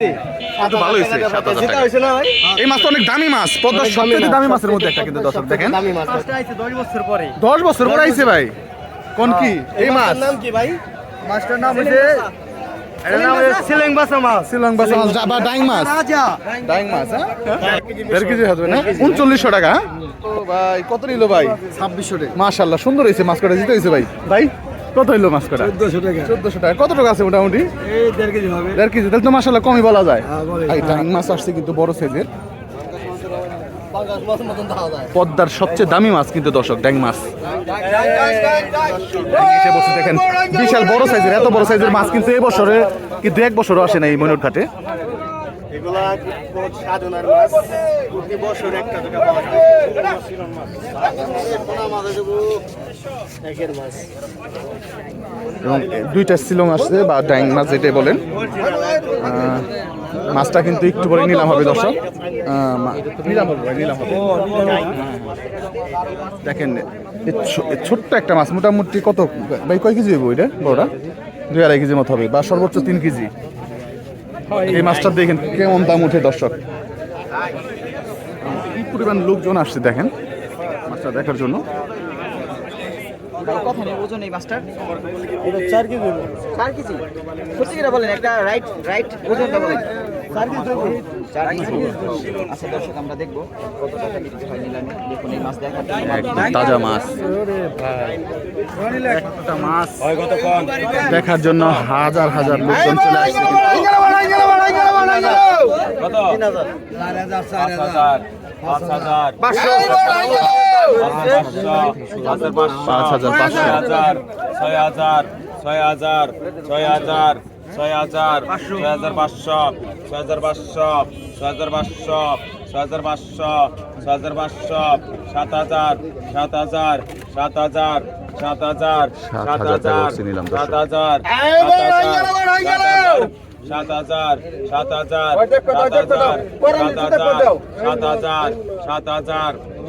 এই মাছ তো অনেক দামি মাছ পদ্মার সবচেয়ে দামি মাছের মধ্যে একটা কিন্তু দর্শক দেখেন। দশ বছর পরে। দশ বছর পরে। আইছে ভাই। কোন কি? এই মাছ। নাম কি ভাই? মাছটার নাম হচ্ছে এটার নাম হচ্ছে সিলেং বাসা মাছ। বা ডাইং মাছ। ডাইং মাছ হ্যাঁ? দেড় কেজি হবে না? উনচল্লিশশো টাকা হ্যাঁ? ভাই কত নিল ভাই? ছাব্বিশশো টাকা। মাশাল্লাহ সুন্দর হয়েছে মাছ কটা জিতে হয়েছে ভাই। ভাই কত হইল মাছ কটা চোদ্দশো টাকা। চোদ্দশো টাকা। কত টাকা আছে মোটামুটি? এই দেড় কেজি হবে। দেড় কেজি। তাহলে তো মাসাল্লাহ কমই বলা যায়। হ্যাঁ, বলে। মাছ আসছে কিন্তু বড় সাইজের। পদ্মার সবচেয়ে দামি মাছ কিন্তু দর্শক ড্যাং মাছ। দেখেন বিশাল বড় সাইজের এত বড় সাইজের মাছ কিন্তু এই বছরে কিন্তু এক বছরও আসে না এই ময়ূর ঘাটে। এগুলা সাধনার মাছ? প্রতি বছর একটা দুটা পাওয়া যায়। এবং দুইটা শিলং আসছে, বা ড্যাং মাছ যেটাই বলেন। মাছটা কিন্তু একটু পরে নিলাম হবে, দর্শক। নিলাম হবে দেখেন ছোট্ট একটা মাছ, মোটামুটি কত, ভাই, কয় কেজি হইব এটা, বড়টা? দুই আড়াই কেজির মতো হবে, বা সর্বোচ্চ তিন কেজি। এই মাছটা দেখেন কেমন দাম উঠে দর্শক। কি পরিমাণ লোকজন আসছে, দেখেন, মাছটা দেখার জন্য। কত নেই ওজন এই মাছটার এটা চার কেজি। চার কেজি? সত্যি করে বলেন একটা রাইট রাইট ওজনটা বলেন। চার কেজি। চার কেজি আচ্ছা দর্শক আমরা দেখব কত টাকা বিক্রি হয় নিলামে। দেখুন এই মাছ দেখার তাজা মাছ। একটা মাছ। দেখার জন্য হাজার হাজার লোকজন চলে আসছে। কিন্তু। তিন হাজার। পাঁচ হাজার। পাঁচশো ছয় হাজার ছয় হাজার ছয় হাজার ছয় হাজার ছয় হাজার পাঁচশো ছয় হাজার পাঁচশো ছয় হাজার পাঁচশো ছয় হাজার পাঁচশো ছয় হাজার পাঁচশো সাত হাজার সাত হাজার সাত হাজার সাত হাজার সাত হাজার নিলাম দর্শক। সাত হাজার সাত হাজার সাত হাজার সাত হাজার সাত হাজার সাত হাজার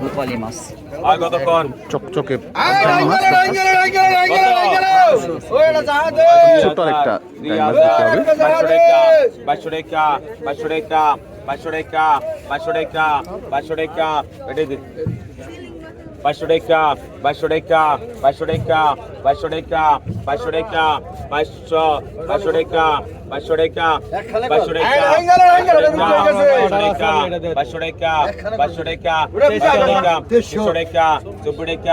রূপালি মাছ। আর কতক্ষণ? চকচকে ছোট একটা বাইশো টাকা বাইশো টাকা বাইশো টাকা বাইশো টাকা বাইশো টাকা বাইশো টাকা বাইশশো টাকা বাইশশো টাকা বাইশশো টাকা বাইশশো টাকা বাইশশো টাকা বাইশশো বাইশশো টাকা বাইশশো টাকা বাইশশো টাকা বাইশশো টাকা বাইশশো টাকা বাইশশো টাকা চব্বিশ টাকা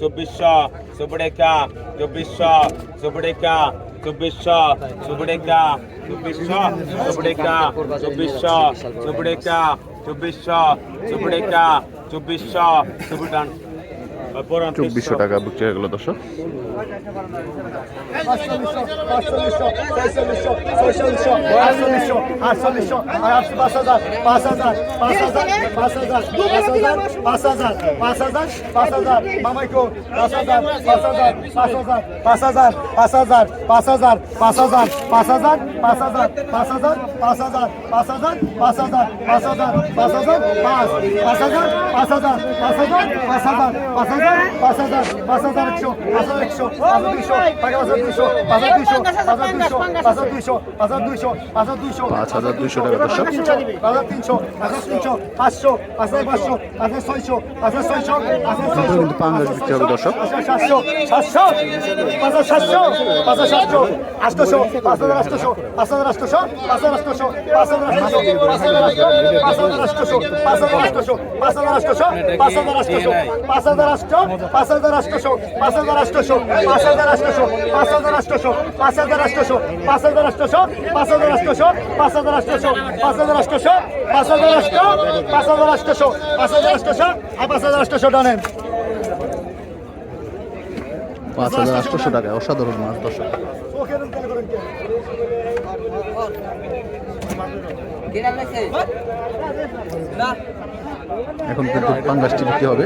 চব্বিশশো চব্বিশ টাকা চব্বিশশো চব্বিশ টাকা চব্বিশশো চব্বিশ টাকা চব্বিশশো চব্বিশ টাকা চব্বিশশো চব্বিশ টাকা চব্বিশশো চব্বিশ টাকা চব্বিশশো চব্বিশ চব্বিশশো টাকা বিক্রি হয়ে গেল দর্শক পাঁচ হাজার পাঁচ হাজার পাঁচ হাজার পাঁচ হাজার পাঁচ হাজার পাঁচ হাজার পাঁচ হাজার পাঁচ হাজার পাঁচ হাজার পাঁচ হাজার পাঁচ হাজার পাঁচ হাজার পাঁচ হাজার পাঁচ হাজার পাঁচ হাজার পাঁচ হাজার পাঁচ হাজার পাঁচ হাজার পাঁচ হাজার পাঁচ হাজার পাঁচ হাজার পাঁচ পাঁচ হাজার পাঁচ হাজার পাঁচ হাজার পাঁচ হাজার পাঁচ হাজার পাঁচ হাজার পাঁচ হাজার একশো পাঁচ হাজার একশো পাঁচ হাজার দুইশো পাঁচ হাজার দুইশো পাঁচ হাজার দুইশো পাঁচ হাজার দুইশো পাঁচ হাজার দুইশো পাঁচ হাজার দুইশো পাঁচ হাজার দুইশো টাকা দর্শক পাঁচ হাজার তিনশো পাঁচ হাজার তিনশো পাঁচশো পাঁচ হাজার পাঁচশো পাঁচ হাজার ছয়শো পাঁচ হাজার ছয়শো পাঁচ হাজার ছয়শো কিন্তু পাঙ্গাস বিক্রি হবে দর্শক সাতশো সাতশো পাঁচ হাজার সাতশো পাঁচ হাজার সাতশো আটশোশো পাঁচ হাজার আটশোশো পাঁচ হাজার আটশোশো পাঁচ হাজার আটশোশো পাঁচ হাজার আটশোশো পাঁচ হাজার আটশোশো পাঁচ হাজার আটশোশো পাঁচ হাজার আটশোশো পাঁচ হাজার আটশোশো পাঁচ হাজার আটশো পাঁচ হাজার আটশো পাঁচ হাজার আটশোশো পাঁচ হাজার আটশোশো পাঁচ হাজার আটশোশো পাঁচ হাজার আটশোশো পাঁচ হাজার আটশোশো পাঁচ হাজার আটশোশো পাঁচ হাজার আটশোশো পাঁচ হাজার আটশো পাঁচ হাজার আটশোশো পাঁচ হাজার আটশোশো আর পাঁচ হাজার আটশোশো ডানেন পাঁচ হাজার আটশোশো টাকা অসাধারণ মাছ দর্শক এখন কিন্তু পাঙ্গাসটি বিক্রি হবে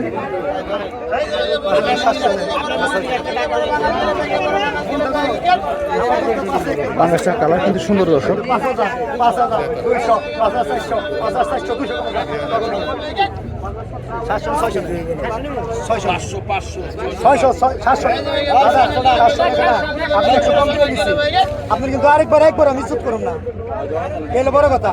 পাঙ্গাসটার কালার কিন্তু সুন্দর দর্শক আপনি কিন্তু আরেকবার একবার আমি চুপ করুন না এলো বড় কথা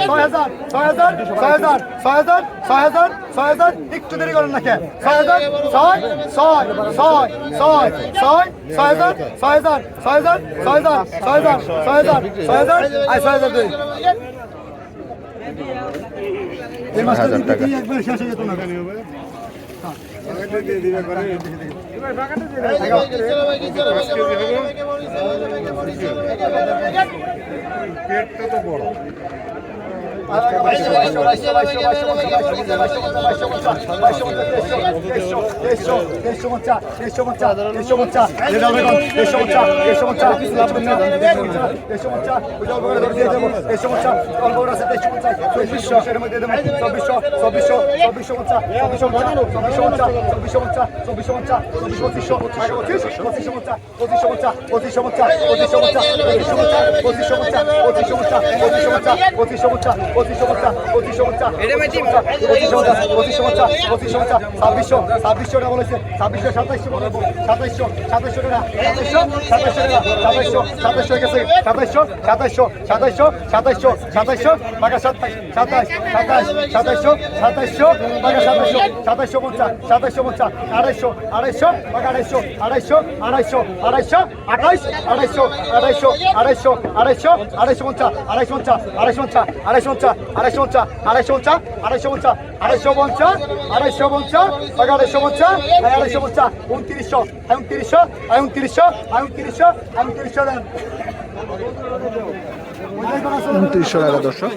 ছয় হাজার ছয় হাজার ছয় হাজার ছয় হাজার ছয় হাজার ছয় হাজার একটু দেরি করেন না কে ছয় হাজার ছয় ছয় ছয় ছয় ছয় ছয় পেটটা তো বড় পঁচিশ সমস্যা পঁচিশ সমস্যা পঁচিশ সমস্যা পঁচিশ সমস্যা পঁচিশ সমস্যা মাসটা হাজার যদি টাকা। তুই একবার শেষ হয়ে যেত না ছাব্বিশশো ছাব্বিশশো টাকা বলেছে ছাব্বিশশো সাতাইশশো সাতাইশশো সাতাইশশো টাকা সাতাইশশো সাতাইশশো টাকা সাতাইশশো সাতাইশশো গেছে সাতাইশশো সাতাইশশো সাতাইশশো সাতাইশশো সাতাইশশো টাকা সাতাইশ সাতাইশ সাতাইশ সাতাইশশো সাতাইশশো টাকা সাতাইশশো সাতাইশশো পঞ্চাশ সাতাইশশো পঞ্চাশ আড়াইশো আড়াইশো টাকা আড়াইশো আড়াইশো আড়াইশো আড়াইশো আঠাইশ আড়াইশো আড়াইশো আড়াইশো আড়াইশো আড়াইশো পঞ্চাশ আড়াইশো পঞ্চাশ আড়াইশো পঞ্চাশ আড়াইশো পঞ্চাশ পঞ্চা আড়াইশো পঞ্চা আড়াইশো পঞ্চা আড়াইশো পঞ্চা আড়াইশো পঞ্চা আড়াইশো পঞ্চা আড়াইশো পঞ্চা আড়াইশো পঞ্চা উনত্রিশশো উনত্রিশশো উনত্রিশশো উনত্রিশশো উনত্রিশশো উনত্রিশশো টাকা দর্শক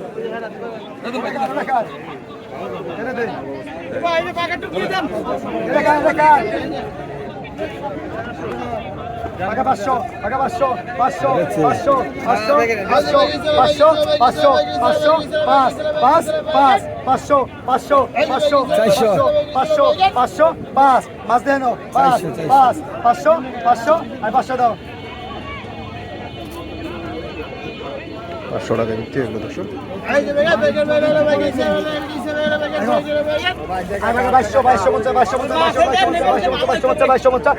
দেখা দেখা টাকা পাঁচশো টাকা পাঁচশো পাঁচশো পাঁচশো পাঁচশো পাঁচশো পাঁচশো পাঁচশো পাঁচশো পাঁচ পাঁচ পাঁচ পাঁচশো পাঁচশো পাঁচশো পাঁচশো পাঁচশো পাঁচশো পাঁচ পাঁচ দেন পাঁচ পাঁচ পাঁচশো পাঁচশো আর পাঁচশো দাও পাঁচশো টাকা বিক্রি হইল দর্শক আড়াইশো পঞ্চাশ আড়াইশো পঞ্চাশ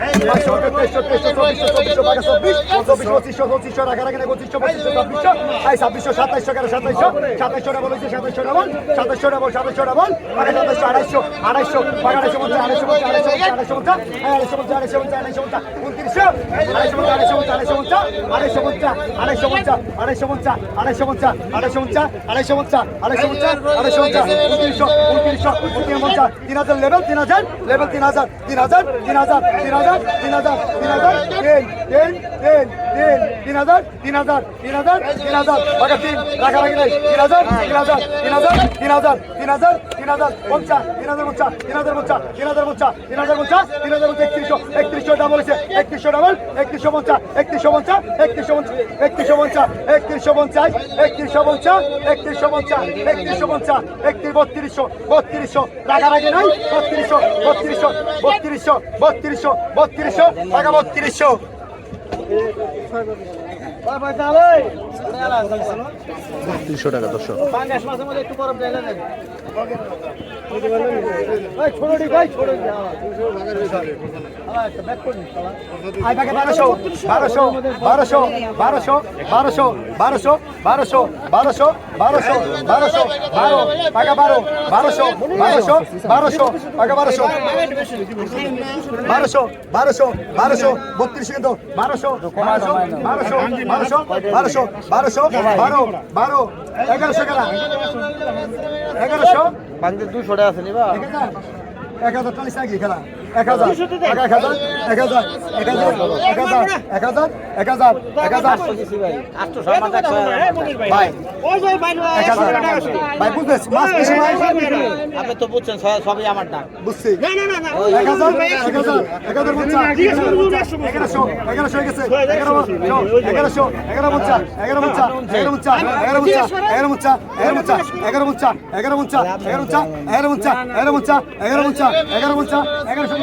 আড়াইশো পঞ্চাশ আড়াইশো পঞ্চাশ আড়াইশো পঞ্চাশ আড়াইশো পঞ্চাশ আড়াইশো পঞ্চাশ আড়াইশো পঞ্চাশ আড়াইশো পঞ্চাশ আড়াইশো পঞ্চাশ উনত্রিশশো উনত্রিশশো উনত্রিশ পঞ্চাশ তিন হাজার লেভেল তিন হাজার লেভেল তিন হাজার তিন হাজার তিন হাজার তিন হাজার তিন হাজার তিন হাজার তিন তিন তিন তিন তিন হাজার তিন হাজার তিন হাজার তিন হাজার। টাকা তিন রাখা রাখি নাই। তিন হাজার তিন হাজার তিন হাজার তিন হাজার তিন হাজার তিন হাজার, পঞ্চাশ, তিন হাজার পঞ্চাশ, তিন হাজার পঞ্চাশ, তিন হাজার পঞ্চাশ, তিন হাজার পঞ্চাশ, তিন হাজার পঞ্চাশ, একত্রিশশো একত্রিশশো ডাবল হয়েছে। একত্রিশশো ডাবল একত্রিশশো পঞ্চাশ একত্রিশশো পঞ্চাশ একত্রিশশো পঞ্চাশ একত্রিশশো পঞ্চাশ একত্রিশশো পঞ্চাশ একত্রিশশো পঞ্চাশ একত্রিশশো পঞ্চাশ একত্রিশশো পঞ্চাশ, একত্রিশ, বত্রিশশো বত্রিশশো রাখা রাখি নাই, বত্রিশশো বত্রিশশো বত্রিশশো বত্রিশশো বত্রিশশো, টাকা বত্রিশশো। 别别别 তিনশো টাকা বাগে বারোশো বারোশো বারোশো বারোশো বারোশো বারোশো বারোশো বারোশো বারোশো বারো টাকা বারো বারোশো বারোশো বারোশো টাকা বারোশো বারোশো বারোশো বারোশো বত্রিশ কিন্তু বারোশো বারোশো বারোশো বারোশো বারোশো বারোশো বারো বারো এগারোশো খেলা এগারোশো দুশো টাকা আছে নিবা এক হাজার চল্লিশ টাকা খেলা এক হাজার এক হাজার এক হাজার এক হাজার এক হাজার এক হাজার এক হাজার এক হাজার ভাই এক হাজার ভাই বুঝতেছ মাছ বেশি ভাই আপনি তো বুঝছেন সব- সবই আমার ডাক বুঝছি এক হাজার এক হাজার এক হাজার পঞ্চাশ এগারোশো এগারোশো হয়ে গেছে এগারো এগারোশো এগারো পঞ্চা এগারো পঞ্চা এগারো পঞ্চা এগারো পঞ্চা এগারো পঞ্চা এগারো পঞ্চা এগারো পঞ্চা এগারো পঞ্চা এগারো পঞ্চা এগারো পঞ্চা এগারো পঞ্চা এগারো এগারোশো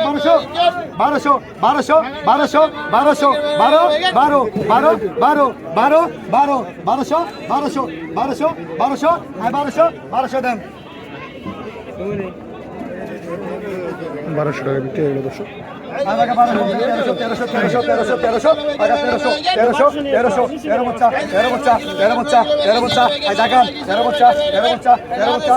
বারোশো টাকা বিক্রি হয়ে গেল দর্শক। তেরোশো তেরোশো তেরোশো তেরোশো টাকা তেরোশো তেরোশো তেরোশো তেরো মোচ্চা তেরো মোচ্চা তেরো মোচ্চা তেরো মোচ্চা আই জাগান তেরো মোচ্চা তেরো মোচ্চা তেরো মোচ্চা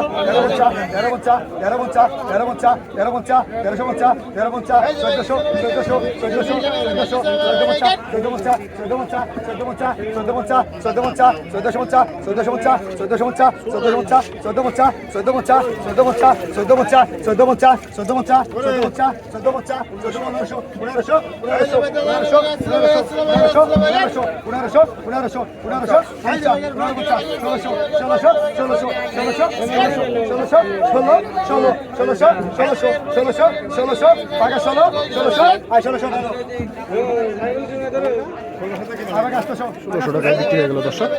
তেরো মোচ্চা তেরো মোচ্চা তেরো মোচ্চা তেরো মোচ্চা তেরো মোচ্চা তেরোশো মোচ্চা তেরো মোচ্চা চোদ্দশো চোদ্দশো চোদ্দশো চোদ্দশো চোদ্দ মোচ্চা চোদ্দ মোচ্চা চোদ্দ মোচ্চা চোদ্দ মোচ্চা চোদ্দ মোচ্চা চোদ্দ মোচ্চা চোদ্দশো মোচ্চা চোদ্দশো মোচ্চা চোদ্দশো মোচ্চা চোদ্দশো মোচ্চা চোদ্দ মোচ্চা চোদ্দ মোচ্চা চোদ্দ মোচ্চা চোদ্দ মোচ্চা চোদ্দ মোচ্চা চোদ্দ মোচ্চা চোদ্দ মোচ্চা চোদ্দ মোচ্চা চোদ্দ পনেরোশো ষোলোশো টাকায় বিক্রি হয়ে গেল দর্শক।